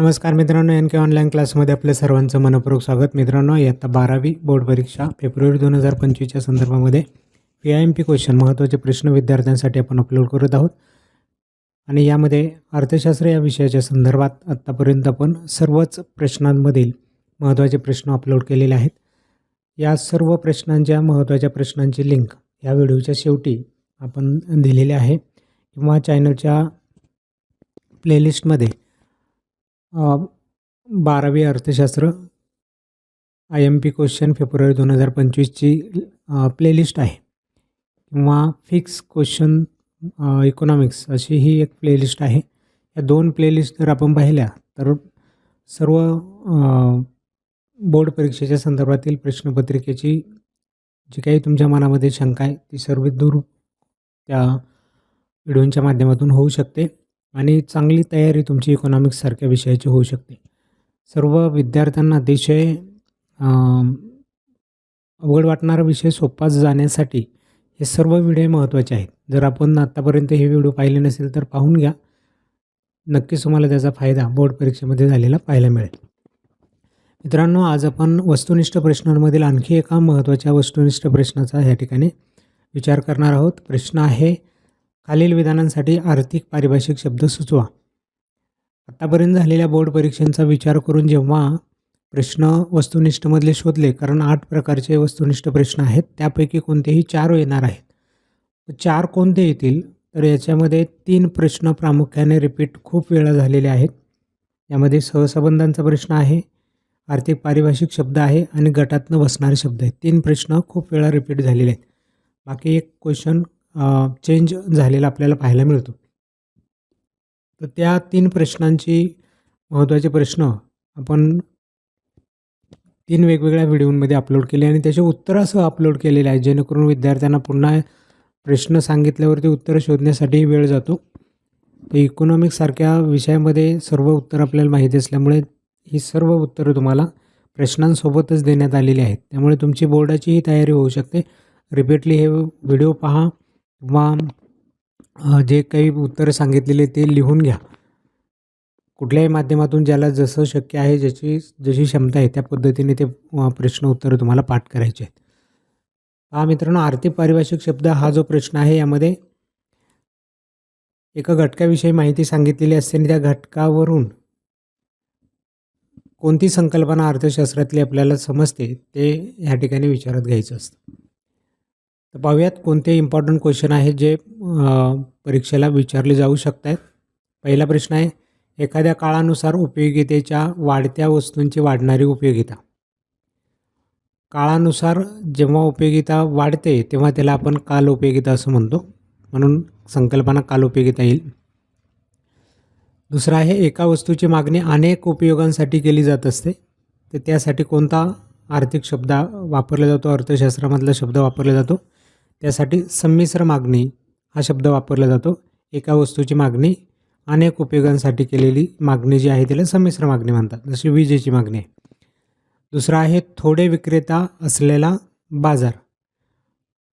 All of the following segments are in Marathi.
नमस्कार मित्रांनो एन के ऑनलाईन क्लासमध्ये आपल्या सर्वांचं मनपूर्वक स्वागत. मित्रांनो इयत्ता बारावी बोर्ड परीक्षा फेब्रुवारी दोन हजार पंचवीसच्या संदर्भामध्ये P I M P question महत्त्वाचे प्रश्न विद्यार्थ्यांसाठी आपण अपलोड करत आहोत. आणि यामध्ये अर्थशास्त्र या विषयाच्या संदर्भात आत्तापर्यंत आपण सर्वच प्रश्नांमधील महत्त्वाचे प्रश्न अपलोड केलेले आहेत. या सर्व प्रश्नांच्या महत्त्वाच्या प्रश्नांची लिंक या व्हिडिओच्या शेवटी आपण दिलेली आहे. किंवा चॅनलच्या प्लेलिस्टमध्ये बारावी अर्थशास्त्र आय एम पी क्वेश्चन फेब्रुवारी दोन हजार पंचवीसची प्लेलिस्ट आहे. किंवा फिक्स क्वेश्चन इकॉनॉमिक्स अशी ही एक प्लेलिस्ट आहे. या दोन प्लेलिस्ट जर आपण पाहिल्या तर सर्व बोर्ड परीक्षेच्या संदर्भातील प्रश्नपत्रिकेची जी काही तुमच्या मनामध्ये शंका आहे ती सर्व दूर त्या व्हिडिओंच्या माध्यमातून होऊ शकते. आणि चांगली तयारी तुमची इकॉनॉमिक्ससारख्या विषयाची होऊ शकते. सर्व विद्यार्थ्यांना अतिशय अवघड वाटणारा विषय सोपा जाण्यासाठी हे सर्व व्हिडिओ महत्त्वाचे आहेत. जर आपण आत्तापर्यंत हे व्हिडिओ पाहिले नसेल तर पाहून घ्या. नक्कीच तुम्हाला त्याचा फायदा बोर्ड परीक्षेमध्ये झालेला पाहायला मिळेल. मित्रांनो आज आपण वस्तुनिष्ठ प्रश्नांमधील आणखी एका महत्त्वाच्या वस्तुनिष्ठ प्रश्नाचा या ठिकाणी विचार करणार आहोत. प्रश्न आहे खालील विधानांसाठी आर्थिक पारिभाषिक शब्द सुचवा. आत्तापर्यंत झालेल्या बोर्ड परीक्षांचा विचार करून जेव्हा प्रश्न वस्तुनिष्ठमधले शोधले कारण आठ प्रकारचे वस्तुनिष्ठ प्रश्न आहेत त्यापैकी कोणतेही चार येणार आहेत. चार कोणते येतील? तर याच्यामध्ये तीन प्रश्न प्रामुख्याने रिपीट खूप वेळा झालेले आहेत. यामध्ये सहसंबंधांचा प्रश्न आहे आर्थिक पारिभाषिक शब्द आहे आणि गटातनं बसणारे शब्द आहेत. तीन प्रश्न खूप वेळा रिपीट झालेले आहेत. बाकी एक क्वेश्चन चेंज झालेला आपल्याला पाहायला मिळतो. तर त्या तीन प्रश्नांची महत्त्वाचे प्रश्न आपण तीन वेगवेगळ्या व्हिडिओमध्ये अपलोड केले आणि त्याचे उत्तरासह अपलोड केलेले आहे जेणेकरून विद्यार्थ्यांना पुन्हा प्रश्न सांगितल्यावरती उत्तरं शोधण्यासाठी वेळ जातो. तर इकॉनॉमिक्ससारख्या विषयामध्ये सर्व उत्तर आपल्याला माहिती असल्यामुळे ही सर्व उत्तरं तुम्हाला प्रश्नांसोबतच देण्यात आलेली आहेत. त्यामुळे तुमची बोर्डाचीही तयारी होऊ शकते. रिपीटली हे व्हिडिओ पहा. किंवा जे काही उत्तरं सांगितलेले ते लिहून घ्या. कुठल्याही माध्यमातून ज्याला जसं शक्य आहे ज्याची जशी क्षमता आहे त्या पद्धतीने ते प्रश्न उत्तरं तुम्हाला पाठ करायचे आहेत. हा मित्रांनो आर्थिक पारिभाषिक शब्द हा जो प्रश्न आहे यामध्ये एका घटकाविषयी माहिती सांगितलेली असते आणि त्या घटकावरून कोणती संकल्पना अर्थशास्त्रातली आपल्याला समजते ते ह्या ठिकाणी विचारात घ्यायचं असतं. तर पाहूयात कोणते इम्पॉर्टंट क्वेश्चन आहेत जे परीक्षेला विचारले जाऊ शकत आहेत पहिला प्रश्न आहे एखाद्या काळानुसार उपयोगितेच्या वाढत्या वस्तूंची वाढणारी उपयोगिता. काळानुसार जेव्हा उपयोगिता वाढते तेव्हा त्याला आपण काल उपयोगिता असं म्हणतो. म्हणून संकल्पना काल उपयोगिता येईल. दुसरं आहे एका वस्तूची मागणी अनेक उपयोगांसाठी केली जात असते. तर त्यासाठी कोणता आर्थिक शब्द वापरला जातो? अर्थशास्त्रामधला शब्द वापरला जातो. त्यासाठी संमिश्र मागणी हा शब्द वापरला जातो. एका वस्तूची मागणी अनेक उपयोगांसाठी केलेली मागणी जी आहे त्याला संमिश्र मागणी म्हणतात. जशी विजेची मागणी आहे. दुसरा आहे थोडे विक्रेता असलेला बाजार.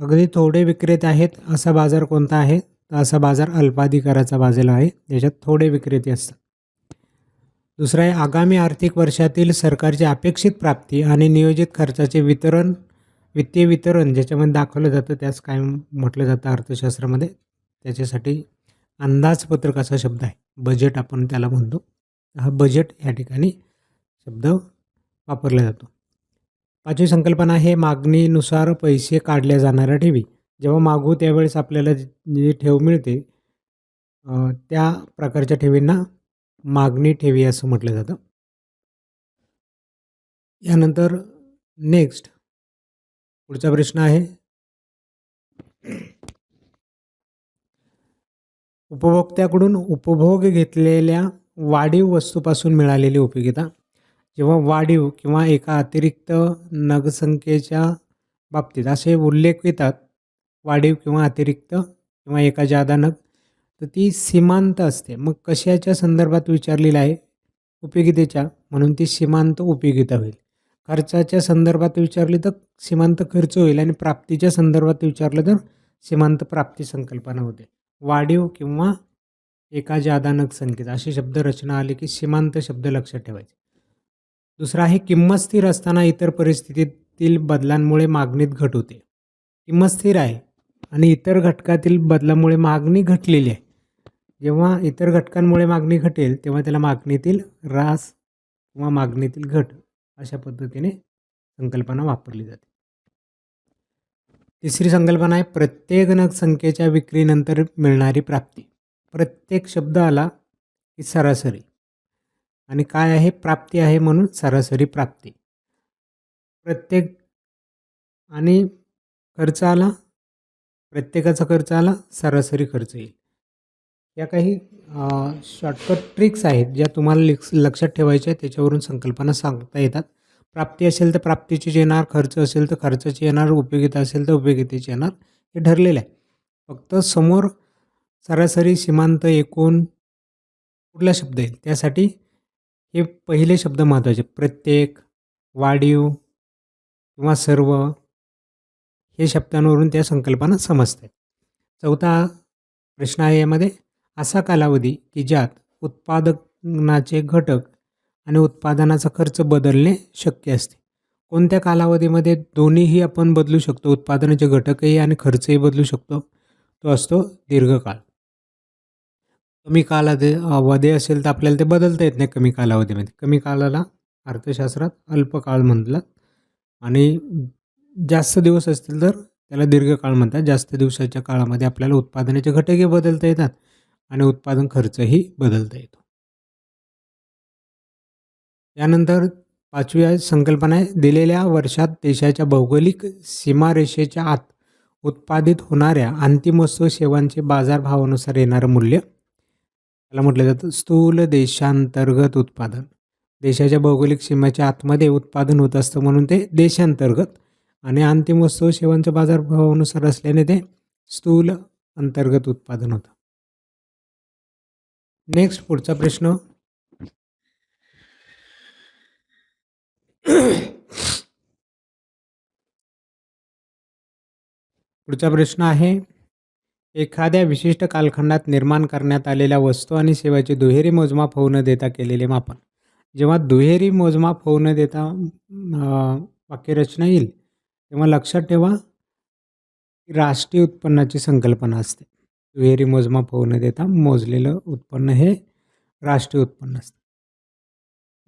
अगदी थोडे विक्रेते आहेत असा बाजार कोणता आहे? तर असा बाजार अल्पाधिकाराचा बाजार आहे ज्याच्यात थोडे विक्रेते असतात. दुसरा आहे आगामी आर्थिक वर्षातील सरकारची अपेक्षित प्राप्ती आणि नियोजित खर्चाचे वितरण वित्तीय वितरण ज्याच्यामध्ये दाखवलं जातं त्याच काय म्हटलं जातं अर्थशास्त्रामध्ये? त्याच्यासाठी अंदाजपत्रक असा शब्द आहे. बजेट आपण त्याला म्हणतो. हा बजेट या ठिकाणी शब्द वापरला जातो. पाचवी संकल्पना आहे मागणीनुसार पैसे काढल्या जाणाऱ्या ठेवी. जेव्हा मागू त्यावेळेस आपल्याला जी ठेव मिळते त्या प्रकारच्या ठेवींना मागणी ठेवी असं म्हटलं जातं. यानंतर नेक्स्ट पुढचा प्रश्न आहे. उपभोक्त्याकडून उपभोग घेतलेल्या वाढीव वस्तूपासून मिळालेली उपयोगिता. जेव्हा वाढीव किंवा एका अतिरिक्त नगसंख्येच्या बाबतीत असे उल्लेख येतात वाढीव किंवा अतिरिक्त किंवा एका जादा नग तर ती सीमांत असते. मग कशाच्या संदर्भात विचारलेलं आहे? उपयोगितेच्या म्हणून ती सीमांत उपयोगिता होईल. खर्चाच्या संदर्भात विचारली तर सीमांत खर्च होईल आणि प्राप्तीच्या संदर्भात विचारलं तर सीमांत प्राप्ती संकल्पना होते. वाढीव किंवा एका जादानक संकेत अशी शब्दरचना आली की सीमांत शब्द लक्षात ठेवायचे. दुसरा आहे किंमत स्थिर असताना इतर परिस्थितीतील बदलांमुळे मागणीत घट होते. किंमत स्थिर आहे आणि इतर घटकातील बदलामुळे मागणी घटलेली आहे. जेव्हा इतर घटकांमुळे मागणी घटेल तेव्हा त्याला मागणीतील ऱ्हास किंवा मागणीतील घट अशा पद्धतीने संकल्पना वापरली जाते. तिसरी संकल्पना आहे प्रत्येक नगसंख्येच्या विक्रीनंतर मिळणारी प्राप्ती. प्रत्येक शब्द आला की सरासरी. आणि काय आहे? प्राप्ती आहे म्हणून सरासरी प्राप्ती. प्रत्येक आणि खर्च आला प्रत्येकाचा खर्च आला सरासरी खर्च येईल. या काही शॉर्टकट ट्रिक्स आहेत ज्या तुम्हाला लिक्स लक्षात ठेवायच्या आहेत त्याच्यावरून संकल्पना सांगता येतात. प्राप्ती असेल तर प्राप्तीचीच येणार खर्च असेल तर खर्चाची येणार उपयोगिता असेल तर उपयोगितेची येणार हे ठरलेलं आहे. फक्त समोर सरासरी सीमांत एकूण कुठला शब्द येईल त्यासाठी हे पहिले शब्द महत्त्वाचे प्रत्येक वाढीव किंवा सर्व हे शब्दांवरून त्या संकल्पना समजतात चौथा प्रश्न आहे यामध्ये. असा कालावधी की ज्यात उत्पादनाचे घटक आणि उत्पादनाचा खर्च बदलणे शक्य असते. कोणत्या कालावधीमध्ये दोन्हीही आपण बदलू शकतो? उत्पादनाचे घटकही आणि खर्चही बदलू शकतो. तो असतो दीर्घकाळ. कमी कालावधी अवधी असेल तर आपल्याला ते बदलता येत नाही कमी कालावधीमध्ये. कमी कालाला अर्थशास्त्रात अल्पकाळ म्हणतात आणि जास्त दिवस असतील तर त्याला दीर्घकाळ म्हणतात. जास्त दिवसाच्या काळामध्ये आपल्याला उत्पादनाचे घटकही बदलता येतात. आणि उत्पादन खर्चही बदलता येतो. त्यानंतर पाचवी संकल्पना आहे दिलेल्या वर्षात देशाच्या भौगोलिक सीमारेषेच्या आत उत्पादित होणाऱ्या अंतिम वस्तू सेवांचे बाजारभावानुसार येणारं मूल्य त्याला म्हटलं जातं स्थूल देशांतर्गत उत्पादन. देशाच्या भौगोलिक सीमेच्या आतमध्ये उत्पादन होत असतं म्हणून ते देशांतर्गत आणि अंतिम वस्तू सेवांच्या बाजारभावानुसार असल्याने ते स्थूल अंतर्गत उत्पादन होतं. नेक्स्ट पुढचा प्रश्न. पुढचा प्रश्न आहे एखाद्या विशिष्ट कालखंडात निर्माण करण्यात आलेल्या वस्तू आणि सेवाचे दुहेरी मोजमाप होऊ न देता केलेले मापन. जेव्हा दुहेरी मोजमाप होऊ न देता वाक्यरचना येईल तेव्हा लक्षात ठेवा राष्ट्रीय उत्पन्नाची संकल्पना असते. दुहेरी मोजमाप होऊ न देता मोजलेलं उत्पन्न हे राष्ट्रीय उत्पन्न असतं.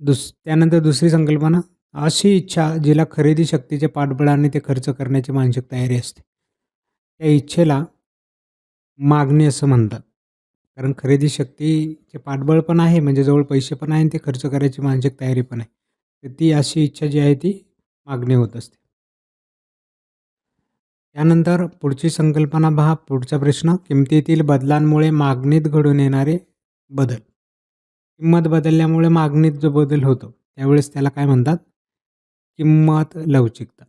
दुस त्यानंतर दुसरी संकल्पना अशी इच्छा जिला खरेदी शक्तीचे पाठबळ आणि ते खर्च करण्याची मानसिक तयारी असते. त्या इच्छेला मागणी असं म्हणतात. कारण खरेदी शक्तीचे पाठबळ पण आहे म्हणजे जवळ पैसे पण आहे आणि ते खर्च करायची मानसिक तयारी पण आहे. तर ती अशी इच्छा जी आहे ती मागणी होत असते. त्यानंतर पुढची संकल्पना पहा. पुढचा प्रश्न किमतीतील बदलांमुळे मागणीत घडून येणारे बदल. किंमत बदलल्यामुळे मागणीत जो बदल होतो त्यावेळेस त्याला काय म्हणतात? किंमत लवचिकता.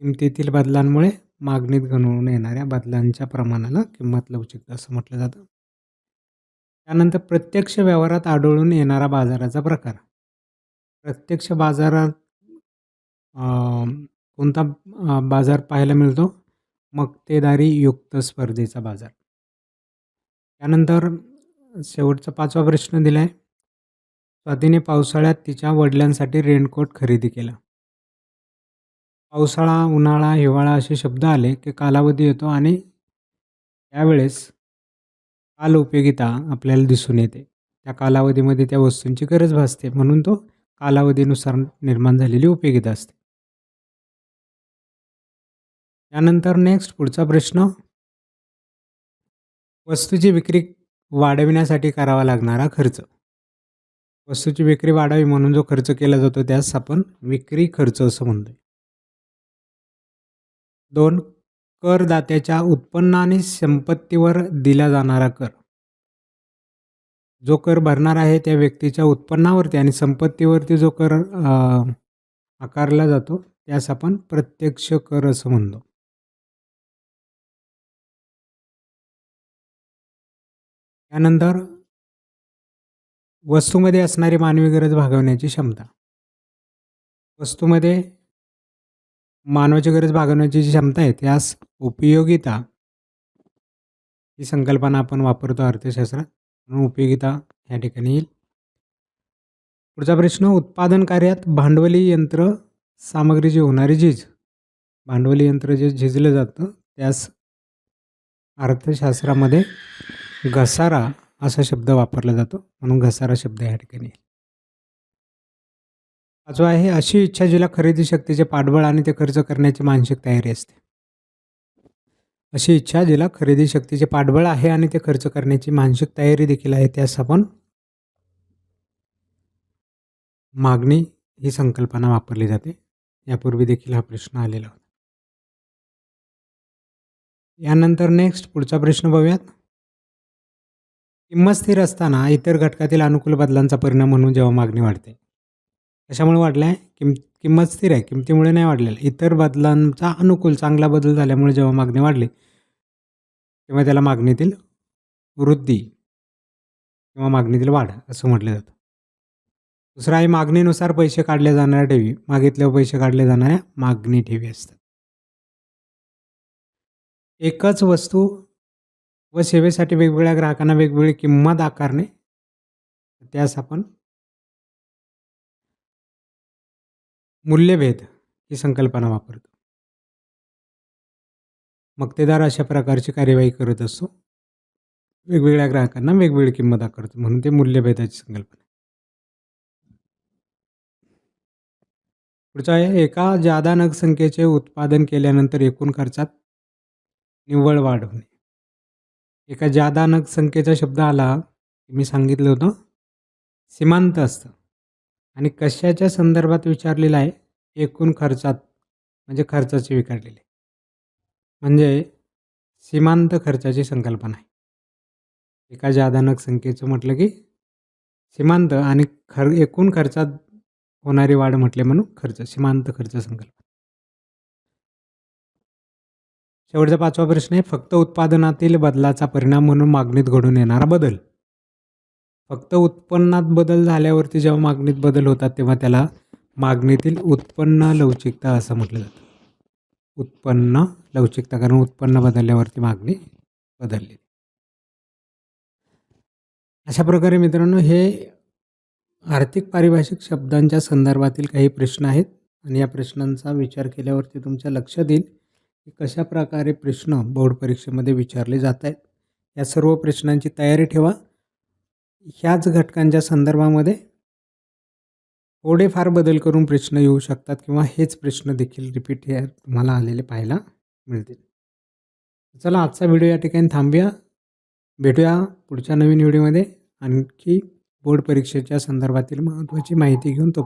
किमतीतील बदलांमुळे मागणीत घडून येणाऱ्या बदलांच्या प्रमाणाला किंमत लवचिकता असं म्हटलं जातं. त्यानंतर प्रत्यक्ष व्यवहारात आढळून येणारा बाजाराचा प्रकार. प्रत्यक्ष बाजारात कोणता बाजार पाहायला मिळतो? मक्तेदारी युक्त स्पर्धेचा बाजार. त्यानंतर शेवटचा पाचवा प्रश्न दिला आहे स्वातीने पावसाळ्यात तिच्या वडिलांसाठी रेनकोट खरेदी केला. पावसाळा उन्हाळा हिवाळा असे शब्द आले की कालावधी येतो आणि त्यावेळेस काल उपयोगिता आपल्याला दिसून येते. त्या कालावधीमध्ये त्या वस्तूंची गरज भासते म्हणून तो कालावधीनुसार निर्माण झालेली उपयोगिता असते. त्यानंतर नेक्स्ट पुढचा प्रश्न वस्तूची विक्री वाढविण्यासाठी करावा लागणारा खर्च. वस्तूची विक्री वाढावी म्हणून जो खर्च केला जातो त्यास आपण विक्री खर्च असं म्हणतोय. दोन करदात्याच्या उत्पन्न आणि संपत्तीवर दिला जाणारा कर. जो कर भरणार आहे त्या व्यक्तीच्या उत्पन्नावरती आणि संपत्तीवरती जो कर आकारला जातो त्यास आपण प्रत्यक्ष कर असं म्हणतो. त्यानंतर वस्तूमध्ये असणारी मानवी गरज भागवण्याची क्षमता. वस्तूमध्ये मानवाची गरज भागवण्याची जी क्षमता आहे त्यास उपयोगिता ही संकल्पना आपण वापरतो अर्थशास्त्रात. म्हणून उपयोगिता या ठिकाणी येईल. पुढचा प्रश्न उत्पादन कार्यात भांडवली यंत्र सामग्रीची होणारी झीज. भांडवली यंत्र जे झिजलं जातं त्यास अर्थशास्त्रामध्ये घसारा असा शब्द वापरला जातो. म्हणून घसारा शब्द या ठिकाणी जो आहे अशी इच्छा जिला खरेदी शक्तीचे पाठबळ आणि ते खर्च करण्याची मानसिक तयारी असते. अशी इच्छा जिला खरेदी शक्तीचे पाठबळ आहे आणि ते खर्च करण्याची मानसिक तयारी देखील आहे त्यास आपण मागणी ही संकल्पना वापरली जाते. यापूर्वी देखील हा प्रश्न आलेला होता. यानंतर नेक्स्ट पुढचा प्रश्न बघूयात. किंमत स्थिर असताना इतर घटकातील अनुकूल बदलांचा परिणाम म्हणून जेव्हा मागणी वाढते कशामुळे वाढलं आहे किम किंमत स्थिर आहे किमतीमुळे नाही वाढलेलं. इतर बदलांचा अनुकूल चांगला बदल झाल्यामुळे जेव्हा मागणी वाढली किंवा त्याला मागणीतील वृद्धी किंवा मागणीतील वाढ असं म्हटलं जातं. दुसरं आहे मागणीनुसार पैसे काढल्या जाणाऱ्या ठेवी मागितल्यावर पैसे काढले जाणाऱ्या मागणी ठेवी असतात. एकच वस्तू व सेवेसाठी वेगवेगळ्या ग्राहकांना वेगवेगळी किंमत आकारणे त्यास आपण मूल्यभेद ही संकल्पना वापरतो. मक्तेदार अशा प्रकारची कार्यवाही करत असतो. वेगवेगळ्या ग्राहकांना वेगवेगळी किंमत आकारतो म्हणून ते मूल्यभेदाची संकल्पना पुढचा आहे एका जादा नगसंख्येचे उत्पादन केल्यानंतर एकूण खर्चात निव्वळ वाढ होणे. एका जादा नग संख्येचा शब्द आला मी सांगितलं होतं. सीमांत असतं. आणि कशाच्या संदर्भात विचारलेलं आहे? एकूण खर्चात म्हणजे खर्चाचे विचारलेले. म्हणजे सीमांत खर्चाची संकल्पना आहे. एका जादानक संख्येचं म्हटलं की सीमांत आणि खर एकूण खर्चात होणारी वाढ म्हटले म्हणून खर्च सीमांत खर्च संकल्पना. शेवटचा पाचवा प्रश्न आहे फक्त उत्पादनातील बदलाचा परिणाम म्हणून मागणीत घडून येणारा बदल. फक्त उत्पन्नात बदल झाल्यावरती जेव्हा मागणीत बदल होतात तेव्हा त्याला मागणीतील उत्पन्न लवचिकता असं म्हटलं जातं. उत्पन्न लवचिकता कारण उत्पन्न बदलल्यावरती मागणी बदलली. अशा प्रकारे मित्रांनो हे आर्थिक पारिभाषिक शब्दांच्या संदर्भातील काही प्रश्न आहेत. आणि या प्रश्नांचा विचार केल्यावरती तुमच्या लक्षात येईल की कशा प्रकारे प्रश्न बोर्ड परीक्षेमध्ये विचारले जात आहेत या सर्व प्रश्नांची तयारी ठेवा. ह्याच घटकांच्या संदर्भामध्ये थोडेफार बदल करून प्रश्न येऊ शकतात किंवा हेच प्रश्न देखील रिपीट हे तुम्हाला आलेले पाहायला मिळतील. चला आजचा व्हिडिओ या ठिकाणी थांबूया. भेटूया पुढच्या नवीन व्हिडिओमध्ये आणखी बोर्ड परीक्षेच्या संदर्भातील महत्त्वाची माहिती घेऊन तो